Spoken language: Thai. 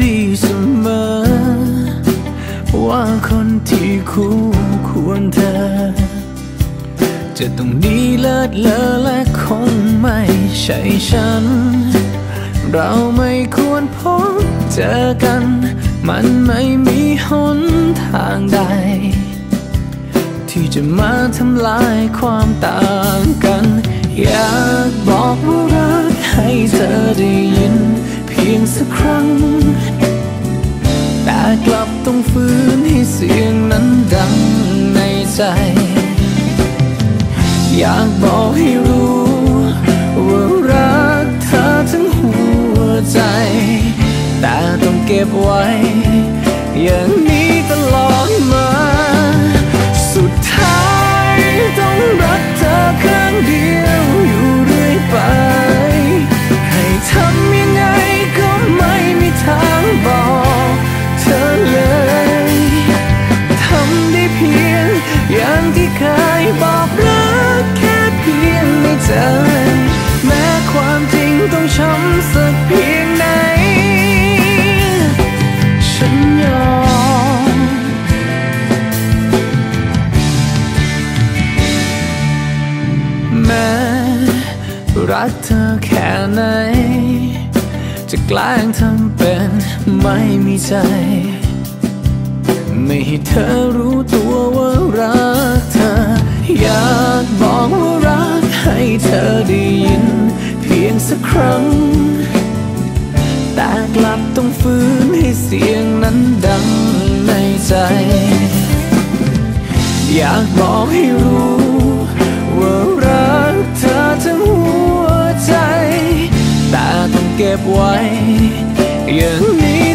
ดีเสมอ ว่าคนที่คู่ควรเธอ จะต้องดีเลิศเลอและคงไม่ใช่ฉัน เราไม่ควรพบเจอกัน มันไม่มีหนทางใด ที่จะมาทำลายความต่างกัน อยากบอกว่ารักให้เธอได้ยิน สักครั้ง แต่กลับต้องฝืนให้เสียงนั้นดังในใจ อยากบอกให้รู้ว่ารักเธอทั้งหัวใจ แต่ต้องเก็บไว้ อย่างนี้ตลอดมา สุดท้ายต้องรักเธอข้างเดียว รักเธอแค่ไหน จะแกล้งทำเป็นไม่มีใจ ไม่ให้เธอรู้ตัวว่ารักเธอ อยากบอกว่ารักให้เธอได้ยิน เพียงสักครั้ง แต่กลับต้องฝืนให้เสียงนั้นดังในใจ อยากบอกให้รู้ว่ารัก เก็บไว้ อย่างนี้